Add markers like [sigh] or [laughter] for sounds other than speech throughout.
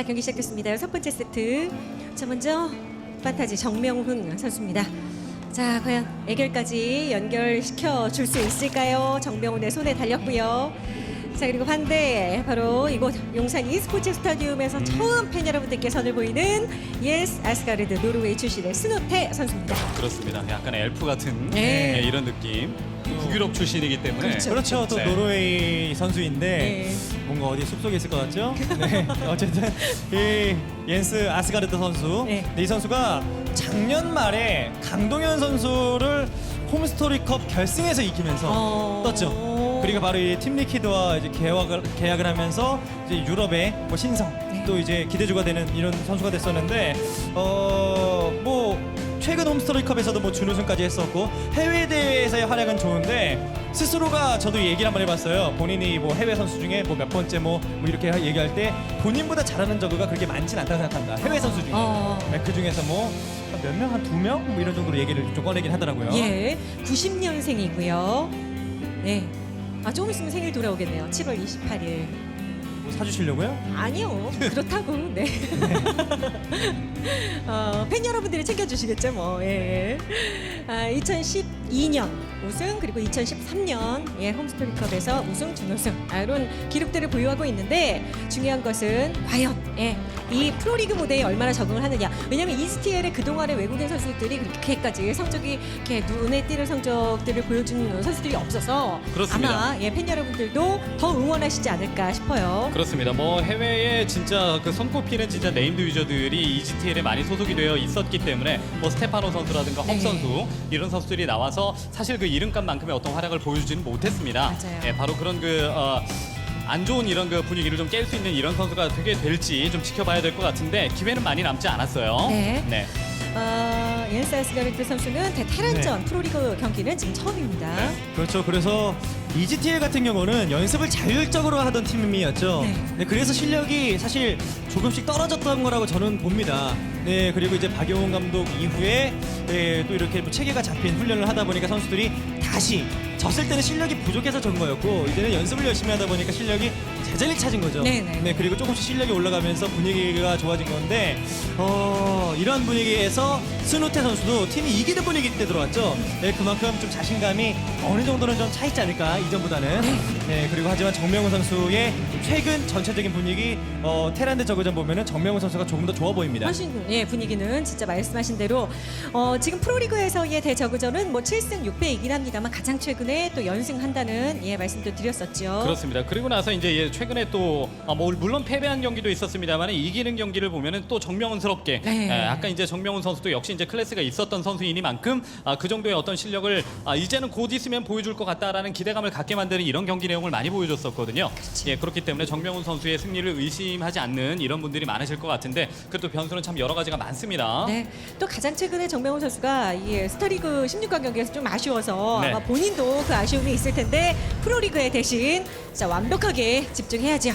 자 경기 시작됐습니다. 첫 번째 세트. 자 먼저 판타지 정명훈 선수입니다. 자 과연 애결까지 연결시켜 줄 수 있을까요? 정명훈의 손에 달렸고요. 자 그리고 반대 바로 이곳 용산 e스포츠 스타디움에서 처음 팬 여러분들께 선을 보이는 예스 아스가르드 노르웨이 출신의 스노테 선수입니다. 그렇습니다. 약간 엘프 같은 네. 예, 이런 느낌. 북유럽 출신이기 때문에 그렇죠. 그렇죠. 또 네. 노르웨이 선수인데 네. 뭔가 어디 숲속에 있을 것 같죠? [laughs] 네. 어쨌든 이 옌스 아스가르드 선수. 네. 네, 이 선수가 작년 말에 강동현 선수를 홈스토리컵 결승에서 이기면서 어. 떴죠. 그리고 바로 이 팀 리퀴드와 이제 계약을 계약을 하면서 이제 유럽의 뭐 신성 네. 또 이제 기대주가 되는 이런 선수가 됐었는데 어뭐 최근 홈스토리컵에서도 뭐 준우승까지 했었고 해외 대회에서의 활약은 좋은데 스스로가 저도 얘기를 한번 해봤어요. 본인이 뭐 해외 선수 중에 뭐 몇 번째 뭐, 뭐 이렇게 얘기할 때 본인보다 잘하는 저그가 그렇게 많진 않다고 생각한다. 해외 선수 중에 어. 네, 그 중에서 뭐 몇 명 한 두 명 뭐 이런 정도로 얘기를 좀 꺼내긴 하더라고요. 예, 90년생이고요. 네. 아, 조금 있으면 생일 돌아오겠네요. 7월 28일. 뭐 사주시려고요? 아니요. 그렇다고. 네. [laughs] [laughs] 어, 팬 여러분들이 챙겨주시겠죠, 뭐. 예. 아, 2012년 우승, 그리고 2013년 예, 홈스토리컵에서 우승, 준우승. 아, 이런 기록들을 보유하고 있는데 중요한 것은 과연 예, 이 프로리그 무대에 얼마나 적응을 하느냐. 왜냐하면 이스티엘의 그동안의 외국인 선수들이 그렇게까지 성적이 이렇게 눈에 띄는 성적들을 보여준 선수들이 없어서 그렇습니다. 아마 예, 팬 여러분들도 더 응원하시지 않을까 싶어요. 그렇습니다. 뭐 해외에 진짜 그 손꼽히는 진짜 네임드 유저들이 EGTL에 많이 소속이 되어 있었기 때문에 뭐 스테파노 선수라든가 네. 헉 선수 이런 선수들이 나와서 사실 그 이름값만큼의 어떤 활약을 보여주지는 못했습니다. 맞아요. 예, 바로 그런 그 어, 안 좋은 이런 그 분위기를 좀 깰 수 있는 이런 선수가 되게 될지 좀 지켜봐야 될 것 같은데 기회는 많이 남지 않았어요. 네. 어, 옌스 아스가르트 선수는 대테란전 프로리그 경기는 지금 처음입니다. 네. 그렇죠. 그래서 EGTL 같은 경우는 연습을 자율적으로 하던 팀이었죠. 네. 네. 그래서 실력이 사실 조금씩 떨어졌던 거라고 저는 봅니다. 네, 그리고 이제 박용훈 감독 이후에 네, 또 이렇게 또 체계가 잡힌 훈련을 하다 보니까 선수들이 다시 졌을 때는 실력이 부족해서 전 거였고 이제는 연습을 열심히 하다 보니까 실력이 제자리 찾은 거죠. 네, 네. 그리고 조금씩 실력이 올라가면서 분위기가 좋아진 건데 어, 이런 분위기에서 스누테 선수도 팀이 이기는 분위기 때 들어왔죠. 네, 그만큼 좀 자신감이 어느 정도는 좀 차 있지 않을까 이전보다는. 네, 그리고 하지만 정명훈 선수의 최근 전체적인 분위기 어, 테란드 저그전 보면은 정명훈 선수가 조금 더 좋아 보입니다. 훨씬 예, 분위기는 진짜 말씀하신 대로 어, 지금 프로리그에서의 대저그전은 뭐 7승 6패이긴 합니다만 가장 최근에 또 연승한다는 예, 말씀도 드렸었죠. 그렇습니다. 그리고 나서 이제 예, 최근에 또 아, 뭐 물론 패배한 경기도 있었습니다만 이기는 경기를 보면은 또 정명훈스럽게 네. 예, 아까 이제 정명훈 선수도 역시 이제 클래스가 있었던 선수이니만큼 아, 그 정도의 어떤 실력을 아, 이제는 곧 있으면 보여줄 것 같다라는 기대감을 갖게 만드는 이런 경기 내용을 많이 보여줬었거든요. 예, 그렇기 때문에 정명훈 선수의 승리를 의심하지 않는 이런 분들이 많으실 것 같은데 그래도 변수는 참 여러 가지가 많습니다. 네. 또 가장 최근에 정명훈 선수가 이 스타리그 16강 경기에서 좀 아쉬워서 네. 아마 본인도 그 아쉬움이 있을 텐데 프로리그에 대신 진짜 완벽하게 집 중해야죠.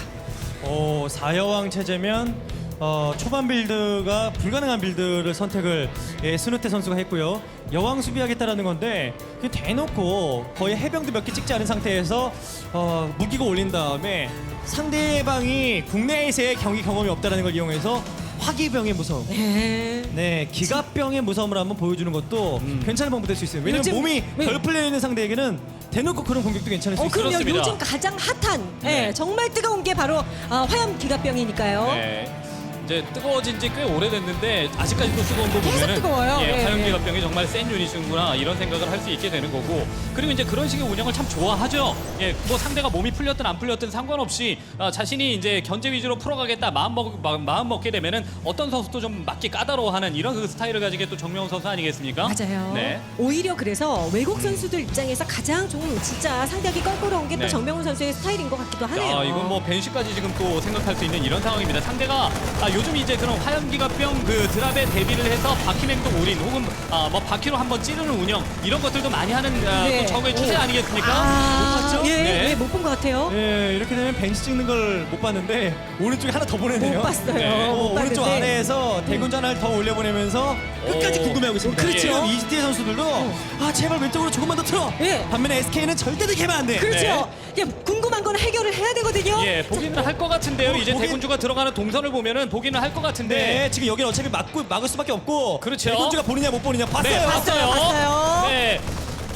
어, 4여왕 체제면 어, 초반 빌드가 불가능한 빌드를 선택을 예, 스누테 선수가 했고요. 여왕 수비하겠다라는 건데 그 대놓고 거의 해병도 몇 개 찍지 않은 상태에서 어, 무기고 올린 다음에 상대방이 국내에서의 경기 경험이 없다는 걸 이용해서 화기병의 무서움. 네. 네, 기갑병의 무서움을 한번 보여주는 것도 괜찮은 방법 될 수 있어요. 왜냐면 몸이 네. 덜 풀려 있는 상대에게는 대놓고 그런 공격도 괜찮을 수 어. 그럼요. 그렇습니다. 요즘 가장 핫한, 네. 예, 정말 뜨거운 게 바로 아, 화염 기갑병이니까요. 네. 이제 뜨거워진 지 꽤 오래됐는데 아직까지도 뜨거운 거 계속 보면은 뜨거워요. 예, 예, 화염기갑병이 정말 센 유닛이구나 이런 생각을 할 수 있게 되는 거고 그리고 이제 그런 식의 운영을 참 좋아하죠. 예, 뭐 상대가 몸이 풀렸든 안 풀렸든 상관없이 아, 자신이 이제 견제 위주로 풀어가겠다 마음 먹 마- 마음 먹게 되면은 어떤 선수도 좀 맞기 까다로워하는 이런 그 스타일을 가지게 또 정명훈 선수 아니겠습니까? 맞아요. 네. 오히려 그래서 외국 선수들 입장에서 가장 좀 진짜 상대하기 껄끄러운 게 또 네. 정명훈 선수의 스타일인 것 같기도 하네요. 야, 이건 뭐 벤시까지 지금 또 생각할 수 있는 이런 상황입니다. 상대가 아, 요즘 이제 그런 화염기갑병 그 드랍에 대비를 해서 바퀴맹독 우린 혹은 아, 뭐 바퀴로 한번 찌르는 운영 이런 것들도 많이 하는 아, 네. 또 저거의 추세 아니겠습니까? 아, 못 봤죠? 예, 네. 예, 못 본 것 같아요. 예, 이렇게 되면 벤치 찍는 걸 못 봤는데 오른쪽에 하나 더 보내네요. 못 봤어요. 네. 못 어, 오른쪽 봤는데. 아래에서 대군주 하나를 더 올려보내면서 끝까지 오. 궁금해하고 있습니다. 그렇죠. 지금 이지티 선수들도 아 제발 왼쪽으로 조금만 더 틀어. 예. 반면에 SK는 절대 들키면 안 돼. 그렇죠. 예, 궁금한 건 해결을 해야 되거든요. 예, 보기는 할 것 같은데요. 어, 이제 보긴- 대군주가 들어가는 동선을 보면은 보기 는 할 것 같은데. 네, 지금 여기는 어차피 막고 막을 수밖에 없고. 그렇죠. 대군주가 보느냐 못 보느냐 봤어요. 네, 봤어요. 봤어요.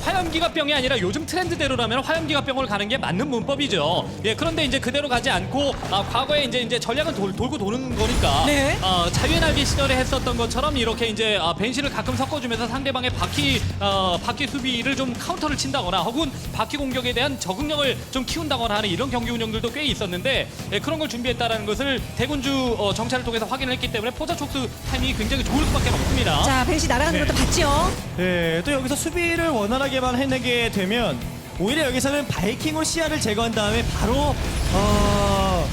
네. 화염기갑병이 아니라 요즘 트렌드대로라면 화염기갑병을 가는 게 맞는 문법이죠. 예, 그런데 이제 그대로 가지 않고 아, 과거에 이제 이제 전략은 돌, 돌고 도는 거니까 네. 어, 자유의 날개 시절에 했었던 것처럼 이렇게 이제 아, 벤시를 가끔 섞어주면서 상대방의 바퀴 어, 바퀴 수비를 좀 카운터를 친다거나 혹은 바퀴 공격에 대한 적응력을 좀 키운다거나 하는 이런 경기 운영들도 꽤 있었는데 예, 그런 걸 준비했다라는 것을 대군주 어, 정찰을 통해서 확인을 했기 때문에 포자 촉수 타이밍이 굉장히 좋을 수밖에 없습니다. 자, 벤시 날아가는 네. 것도 봤죠. 네, 또 여기서 수비를 원활하게 만 해내게 되면 오히려 여기서는 바이킹으로 시야를 제거한 다음에 바로 어,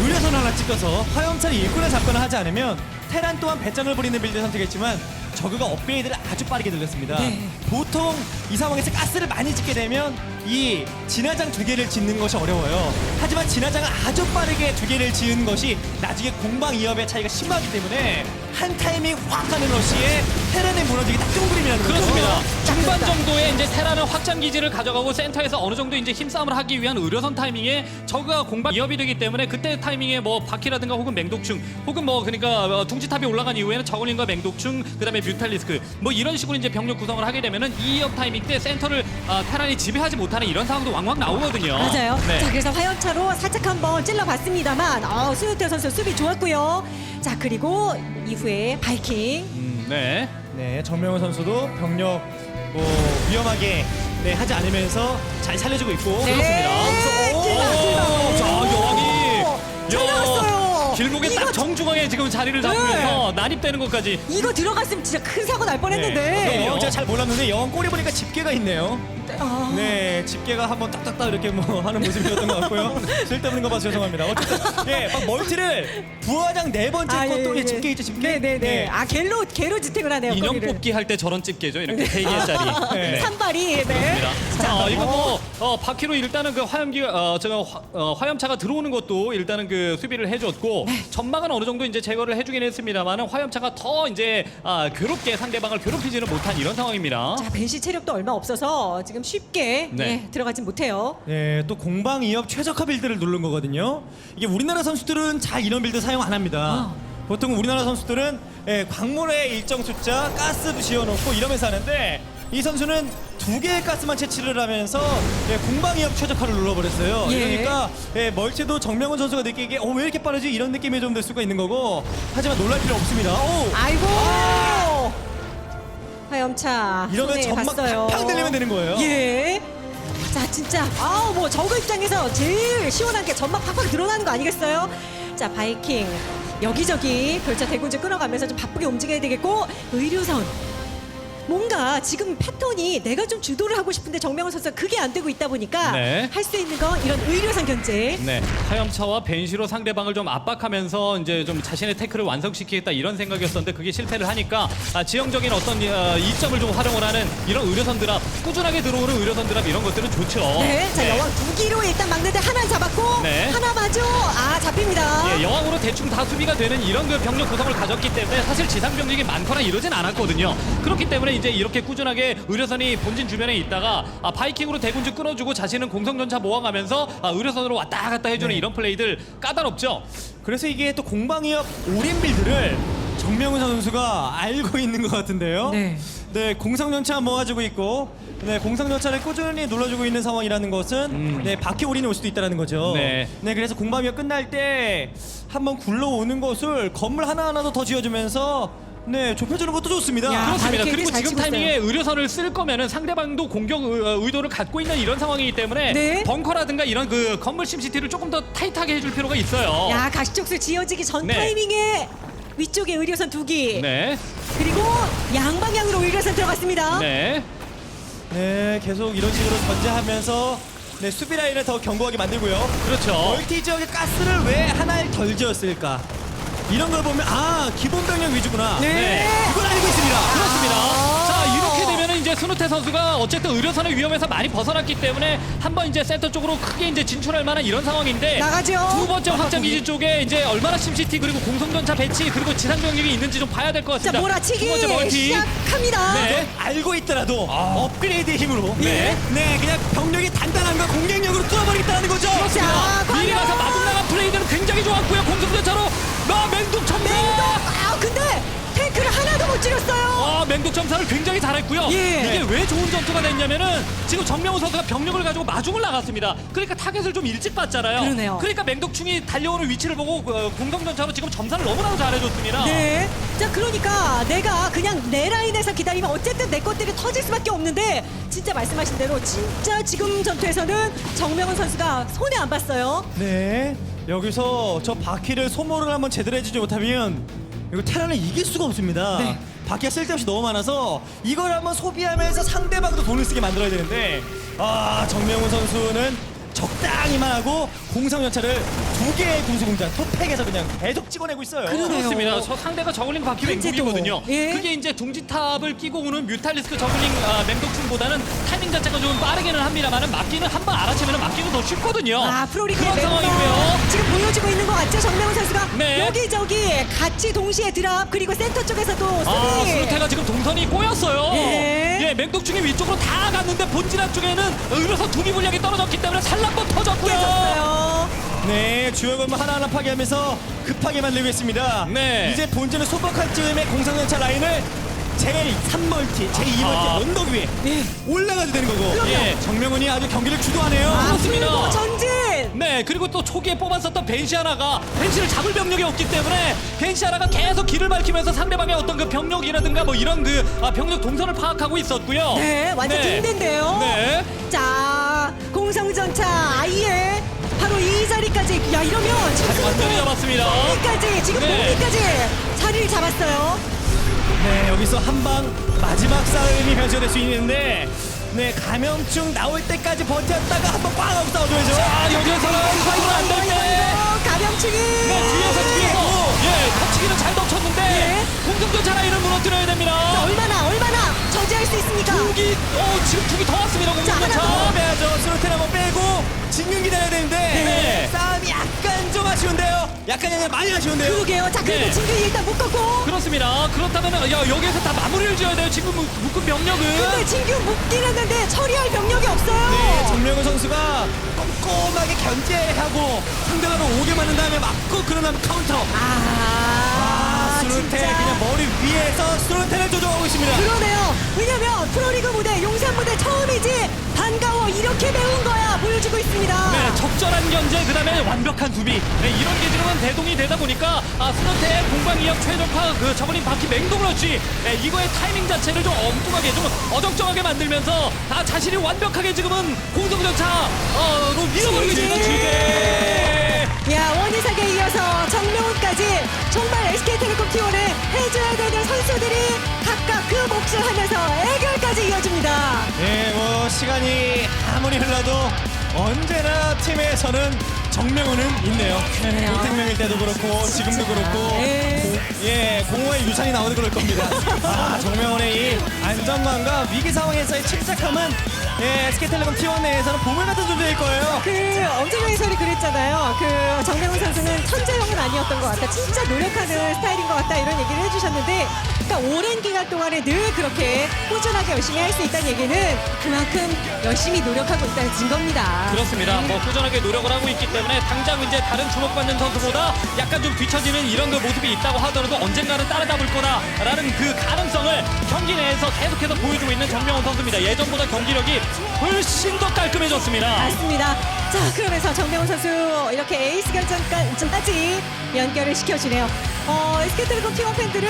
의료선 하나 찍어서 화염차를 일꾼을 잡거나 하지 않으면 테란 또한 배짱을 부리는 빌드 선택했지만 저그가 업그레이드를 아주 빠르게 들렸습니다. 네. 보통 이 상황에서 가스를 많이 짓게 되면 이 진화장 두 개를 짓는 것이 어려워요. 하지만 진화장을 아주 빠르게 두 개를 지은 것이 나중에 공방 이업의 차이가 심하기 때문에 한 타이밍 확 하는 러시에 테란의 무너지기 딱 좋은 그림이라는 거죠. 그렇습니다. 중반 정도에 이제 테라는 확장 기지를 가져가고 센터에서 어느 정도 이제 힘싸움을 하기 위한 의료선 타이밍에 저그가 공방 이업이 되기 때문에 그때 타이밍에 뭐 바퀴라든가 혹은 맹독충 혹은 뭐 그러니까 어, 둥지탑이 올라간 이후에는 저글링과 맹독충 그다음에 뮤탈리스크 뭐 이런 식으로 이제 병력 구성을 하게 되면은 이 이업 타이밍 때 센터를 아, 테란이 지배하지 못하는 이런 상황도 왕왕 나오거든요. 맞아요. 네. 자, 그래서 화염차로 살짝 한번 찔러봤습니다만, 어, 수유태 선수 수비 좋았고요. 자, 그리고 이후에 바이킹. 음, 네. 네, 정명훈 선수도 병력 뭐 위험하게 네, 하지 않으면서 잘 살려주고 있고 네. 그렇습니다. 오, 찔러, 찔러. 자, 여왕이 잘 나왔어요. 길목에 이거 딱 정중앙에 지금 자리를 잡으면서 난입되는 것까지 이거 들어갔으면 진짜 큰 사고 날 뻔했는데. 네. 여왕 제가 잘 몰랐는데 여왕 꼬리 보니까 집게가 있네요. 아. 네, 집게가 한번 딱딱딱 이렇게 뭐 [laughs] 하는 모습이었던 것 같고요. 쓸데없는 거 봐서 죄송합니다. 어쨌든 예, 막 멀티를 부화장 네 번째 아, 것도 예, 예, 예. 집게 있죠, 집게. 네네네. 예. 아, 갤로, 갤로 지탱을 하네요. 인형 거기를. 뽑기 할 때 저런 집게죠. 이렇게 세 개짜리. [laughs] 네. 산발이, 네. 그렇습니다. 자, 어, 이거 뭐 어, 바퀴로 일단은 그 화염기 어, 제가 화, 어, 화염차가 들어오는 것도 일단은 그 수비를 해줬고 네. 전망은 어느 정도 이제 제거를 해주긴 했습니다만은 화염차가 더 이제 아, 괴롭게 상대방을 괴롭히지는 못한 이런 상황입니다. 자, 벤시 체력도 얼마 없어서 지금 쉽게 네. 예, 들어가진 못해요. 네, 또 공방 이업 최적화 빌드를 누른 거거든요. 이게 우리나라 선수들은 잘 이런 빌드 사용 안 합니다. 보통 우리나라 선수들은 예, 광물의 일정 숫자, 가스도 지어놓고 이러면서 하는데 이 선수는 두 개의 가스만 채취를 하면서 예, 공방 이업 최적화를 눌러버렸어요. 예. 그러니까 예, 멀티도 정명훈 선수가 느끼기에 어, 왜 이렇게 빠르지? 이런 느낌이 좀들 수가 있는 거고 하지만 놀랄 필요 없습니다. 오! 아이고! 화염차. 이러면 손에 점막 봤어요. 팡 들리면 되는 거예요. 예. 자, 진짜. 아우, 뭐, 저그 입장에서 제일 시원한 게 점막 팍팍 드러나는 거 아니겠어요? 자, 바이킹. 여기저기 별차 대군주 끊어가면서 좀 바쁘게 움직여야 되겠고, 의료선. 뭔가 지금 패턴이 내가 좀 주도를 하고 싶은데 정명훈 선수가 그게 안 되고 있다 보니까 네. 할 수 있는 건 이런 의료선 견제. 네, 화염차와 벤시로 상대방을 좀 압박하면서 이제 좀 자신의 태클을 완성시키겠다 이런 생각이었었는데 그게 실패를 하니까 아, 지형적인 어떤 어, 이점을 좀 활용을 하는 이런 의료선 드랍, 꾸준하게 들어오는 의료선 드랍 이런 것들은 좋죠. 네, 자 여왕 두 기로 일단 막는데 하나 잡았고 네. 하나 마저 아 잡힙니다. 예, 여왕으로 대충 다 수비가 되는 이런 그 병력 구성을 가졌기 때문에 사실 지상 병력이 많거나 이러진 않았거든요. 그렇기 때문에 이제 이렇게 꾸준하게 의료선이 본진 주변에 있다가 아, 바이킹으로 대군주 끊어주고 자신은 공성전차 모아가면서 아, 의료선으로 왔다 갔다 해주는 이런 플레이들 까다롭죠. 그래서 이게 또 공방이업 올인 빌드를 정명훈 선수가 알고 있는 것 같은데요. 네. 네, 공성전차 모아주고 있고, 네, 공성전차를 꾸준히 눌러주고 있는 상황이라는 것은 네, 바퀴 올인이 올 수도 있다는 거죠. 네. 그래서 공방이업 끝날 때 한번 굴러오는 것을 건물 하나하나 더 지어주면서 네, 좁혀주는 것도 좋습니다. 야. 그렇습니다. 그리고 잘 지금 치고 타이밍에 의료선을 쓸 거면은 상대방도 공격 의- 어, 의도를 갖고 있는 이런 상황이기 때문에 네. 벙커라든가 이런 그 건물 심시티를 조금 더 타이트하게 해줄 필요가 있어요. 야 가시적수 지어지기 전 네. 타이밍에 위쪽에 의료선 두 기. 네, 그리고 양방향으로 의료선 들어갔습니다. 네. 네, 계속 이런 식으로 견제하면서 네, 수비 라인을 더 견고하게 만들고요. 그렇죠. 멀티 지역의 가스를 왜 하나를 덜 지었을까? 이런 걸 보면 아 기본 병력 위주구나. 네. 그걸 알고 있습니다. 그렇습니다. 아. 자 이렇게 되면은 이제 손우태 선수가 어쨌든 의료선의 위험에서 많이 벗어났기 때문에 한번 이제 센터 쪽으로 크게 이제 진출할 만한 이런 상황인데 나가죠. 두 번째 확장 기지 쪽에 이제 얼마나 심시티 그리고 공성전차 배치 그리고 지상 병력이 있는지 좀 봐야 될 것 자, 같습니다. 두 몰아치기 번째 멀티. 시작합니다. 네. 알고 있더라도 아. 업그레이드의 힘으로 네. 네 그냥 병력이 단단한 거 공격력으로 뚫어버리겠다는 거죠. 자, 과연 미리 가서 마중 나간 플레이들은 굉장히 좋았고요. 공성전차로 나 맹독 첨사. 맹독! 아, 근데 탱크를 하나도 못 줄였어요. 아, 맹독 점사를 굉장히 잘했고요. 예. 이게 왜 좋은 전투가 됐냐면은 지금 정명훈 선수가 병력을 가지고 마중을 나갔습니다. 그러니까 타겟을 좀 일찍 봤잖아요. 그러네요. 그러니까 맹독충이 달려오는 위치를 보고 어, 공성전차로 지금 점사를 너무나도 잘해줬습니다. 네. 자, 그러니까 내가 그냥 내 라인에서 기다리면 어쨌든 내 것들이 터질 수밖에 없는데 진짜 말씀하신 대로 진짜 지금 전투에서는 정명훈 선수가 손해 안 봤어요. 네 여기서 저 바퀴를 소모를 한번 제대로 해주지 못하면 이거 테란을 이길 수가 없습니다. 네. 바퀴가 쓸데없이 너무 많아서 이걸 한번 소비하면서 상대방도 돈을 쓰게 만들어야 되는데 아 정명훈 선수는 적당히만 하고 공성 연차를 두 개의 군수공장 토팩에서 그냥 계속 찍어내고 있어요. 그러네요. 그렇습니다. 저 상대가 저글링 바퀴 현재도. 맹독이거든요. 예. 그게 이제 둥지탑을 끼고 오는 뮤탈리스크 저글링 아, 맹독충보다는 타이밍 자체가 좀 빠르기는 합니다만은 막기는 한 번 알아채면 막기는 더 쉽거든요. 아, 프로리그의 그런 멤버 상황이고요. 지금 보여주고 있는 것 같죠? 정명훈 선수가 네. 여기저기 같이 동시에 드랍 그리고 센터 쪽에서도 아, 수비. 수루테가 지금 동선이 꼬였어요. 예. 예, 맹독충이 위쪽으로 다 갔는데 본진한 쪽에는 의료선 두기 분량이 떨어졌기 때문에 산란법 터졌고요. 네, 주요 건물 하나하나 파괴하면서 급하게 만들고 있습니다. 네. 이제 본진을 소박할 즈음에 공성연차 라인을 제3멀티, 제2멀티 아. 언덕 위에 예. 올라가도 되는 거고. 그럼요. 예. 정명훈이 아주 경기를 주도하네요. 아, 그렇습니다. 전진. 네, 그리고 또 초기에 뽑았었던 벤시아나가 벤시를 잡을 병력이 없기 때문에 벤시아나가 계속 길을 밝히면서 상대방의 어떤 그 병력이라든가 뭐 이런 그 아, 병력 동선을 파악하고 있었고요. 네, 완전 네. 힘든데요. 네. 자, 공성전차 아이의 바로 이 자리까지. 야, 이러면 지금 완전히 잡았습니다. 여기까지 지금 네. 여기까지 자리를 잡았어요. 네, 여기서 한 방 마지막 싸움이 펼쳐질 수 있는데 네, 감염증 나올 때까지 버텼다가 한번꽝 하고 싸워줘야죠. 자, 여기에서는 파이브는 안될 때. 어, 감염충이. 네, 뒤에서 뒤에서 예, 터치기는 잘 덮쳤는데 네. 공성전차 라인을 무너뜨려야 자, 됩니다. 얼마나 얼마나 저지할 수 있습니까? 두기, 어, 지금 두기 더 왔습니다. 하나 공성전차. 더. 빼야죠. 스로텔 한번 약간 아니라 많이 아쉬운데요. 그러게요. 자, 그래도 네. 진균이 일단 묶었고. 그렇습니다. 그렇다면 야, 여기에서 다 마무리를 지어야 돼요. 지금 묶- 묶은 병력은. 근데 진균 묶긴 했는데 처리할 병력이 없어요. 네, 정명훈 선수가 꼼꼼하게 견제하고 상대방을 오게 만든 다음에 맞고 그런 다음에 카운터. 아, 스루테. 그냥 머리 위에서 스루테를 조종하고 있습니다. 그러네요. 왜냐면 프로리그 무대, 용산 무대 처음이지. 반가워. 이렇게 배운 거야. 보여주고 있습니다. 네, 적절한 견제, 그 다음에 완벽한 수비. 네, 이런 게 지금은 대동이 되다 보니까, 아, 스노테의 공방 이역 최적화, 그, 저번인 바퀴 맹동으로지, 네, 이거의 타이밍 자체를 좀 엉뚱하게, 좀 어정쩡하게 만들면서, 아, 자신이 완벽하게 지금은 공성전차로 밀어버리고 있는 주제. 야 원희석에 이어서 정명훈까지 정말 SK텔레콤 T1에 해줘야 되는 선수들이 각각 그 몫을 하면서 애결까지 이어집니다. 네, 뭐 시간이 아무리 흘러도 언제나 팀에서는 정명훈은 있네요. 그러네요. 고택명일 때도 그렇고 지금도 그렇고 네. 고- 예 공허의 유산이 나오는 그럴 겁니다. [laughs] 아 정명훈의 이 안정감과 위기 상황에서의 침착함은 예 SK텔레콤 T1 내에서는 보물 같은 존재일 거예요. 그 엄정화 해설이 그랬잖아요. 그 정명훈 선수는 천재형은 아니었던 것 같다. 진짜 노력하는 스타일인 것 같다 이런 얘기를 해주셨는데, 그러니까 오랜 기간 동안에 늘 그렇게 꾸준하게 열심히 할 수 있다는 얘기는 그만큼 열심히 노력하고 있다는 증거입니다. 그렇습니다. 뭐 꾸준하게 노력을 하고 있기 때문에 당장 이제 다른 주목받는 선수보다 약간 좀 뒤처지는 이런 그 모습이 있다고 하더라도 언젠가는 따라잡을 거다라는 그 가능성을 경기 내에서 계속해서 보여주고 있는 정명훈 선수입니다. 예전보다 경기력이 훨씬 더 깔끔해졌습니다. 맞습니다. 자, 그러면서 정명훈 선수 이렇게 에이스 결정까지 연결을 시켜주네요. 어, SK텔레콤 팀원 팬들은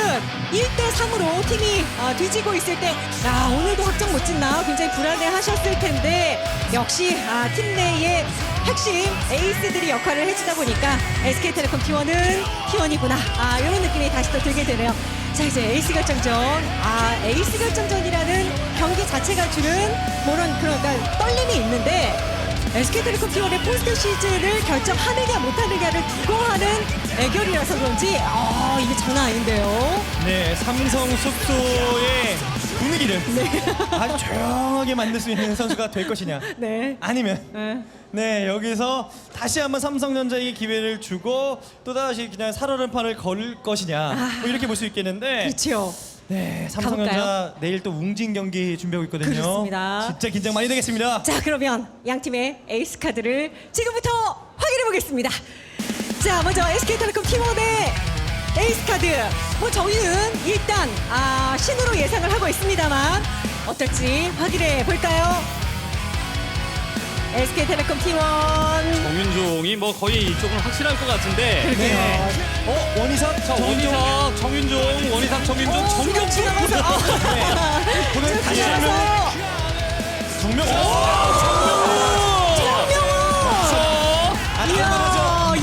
1대 3으로 팀이 어, 뒤지고 있을 때, 야, 오늘도 확정 못 짓나 굉장히 불안해 하셨을 텐데, 역시 아, 팀 내의 핵심 에이스들이 역할을 해주다 보니까 SK텔레콤 T1은 T1이구나. 아, 이런 느낌이 다시 또 들게 되네요. 자, 이제 에이스 결정전. 아, 에이스 결정전이라는 경기 자체가 주는 그런, 그런, 그러니까 떨림이 있는데, SK텔레콤 T1의 포스트 시즌을 결정하느냐 못하느냐를 두고 하는 애결이라서 그런지 아 이게 장난 아닌데요. 네, 삼성 숙소의 분위기를 아주 조용하게 만들 수 있는 선수가 될 것이냐 네. 아니면 네. 네 여기서 다시 한번 삼성전자에게 기회를 주고 또 다시 그냥 살얼음판을 걸 것이냐 뭐 이렇게 볼 수 있겠는데 그렇죠. 네 삼성전자? 내일 또 웅진 경기 준비하고 있거든요. 그렇습니다. 진짜 긴장 많이 되겠습니다. 자 그러면 양 팀의 에이스 카드를 지금부터 확인해 보겠습니다. 자 먼저 SK텔레콤 팀원의 에이스 카드. 뭐 저희는 일단 아, 신으로 예상을 하고 있습니다만 어떨지 확인해 볼까요? SK텔레콤 팀원. 정윤종이 뭐 거의 이쪽은 확실할 것 같은데. 네. 어 원희석 자, 원희삭, 정윤종, 원희삭, 정윤종, 어, 정경 지나가서 어. 보면 다시 지나가서 한번 정명. 정명훈.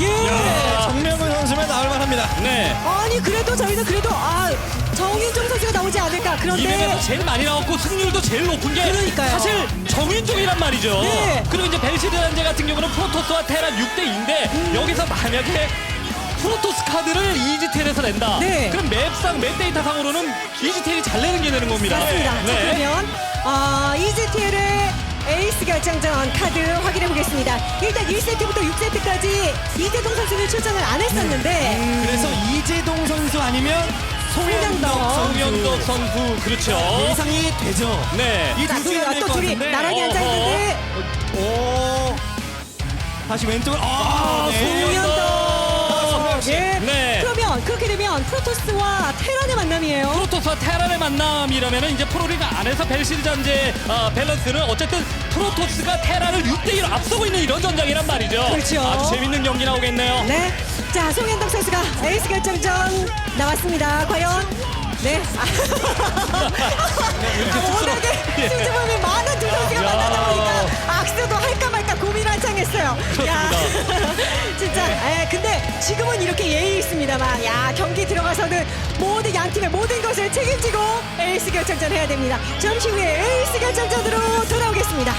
이야 예. 정명훈 선수만 나올 만합니다. 네. 아니 그래도 저희는 그래도 아 그런데 이름에서 제일 많이 나왔고 승률도 제일 높은 게 그러니까요. 사실 정윤종이란 말이죠. 네. 그리고 이제 벨시드 단제 같은 경우는 프로토스와 테란 6대 2인데 음. 여기서 만약에 프로토스 카드를 이지텔에서 낸다. 네. 그럼 맵상 맵 데이터 상으로는 이지텔이 잘 내는 게 되는 겁니다. 맞습니다. 자, 네. 그러면 아, 이즈티엘의 에이스 결정전 카드 확인해 보겠습니다. 일단 1세트부터 6세트까지 이재동 선수는 출전을 안 했었는데 그래서 이재동 선수 아니면 송영덕 송영덕. 선수 그렇죠. 예상이 되죠. 네. 이 자, 두 둘이 또 둘이. 나란히 앉아 있는데 오 다시 왼쪽을 아, 아, 네. 송영덕. 예. 네. 그러면 그렇게 되면 프로토스와 테란의 만남이에요. 프로토스와 테란의 만남이라면 이제 프로리그 안에서 벨시드 전제 어, 밸런스는 어쨌든 프로토스가 테란을 6대1로 앞서고 있는 이런 전장이란 말이죠. 그렇죠. 아주 재밌는 경기 나오겠네요. 네. 자, 송현덕 선수가 에이스 결정전 나왔습니다. 과연 네. [laughs] 워낙에 예. 수줍음이 많은 두 선수가 야. 만나다 보니까 악수도 할까 말까 고민 한창 했어요. 야, [laughs] 진짜. 네. 에, 근데 지금은 이렇게 예의 있습니다만, 야 경기 들어가서는 모든 양 팀의 모든 것을 책임지고 에이스 결정전 해야 됩니다. 잠시 후에 에이스 결정전으로 돌아오겠습니다.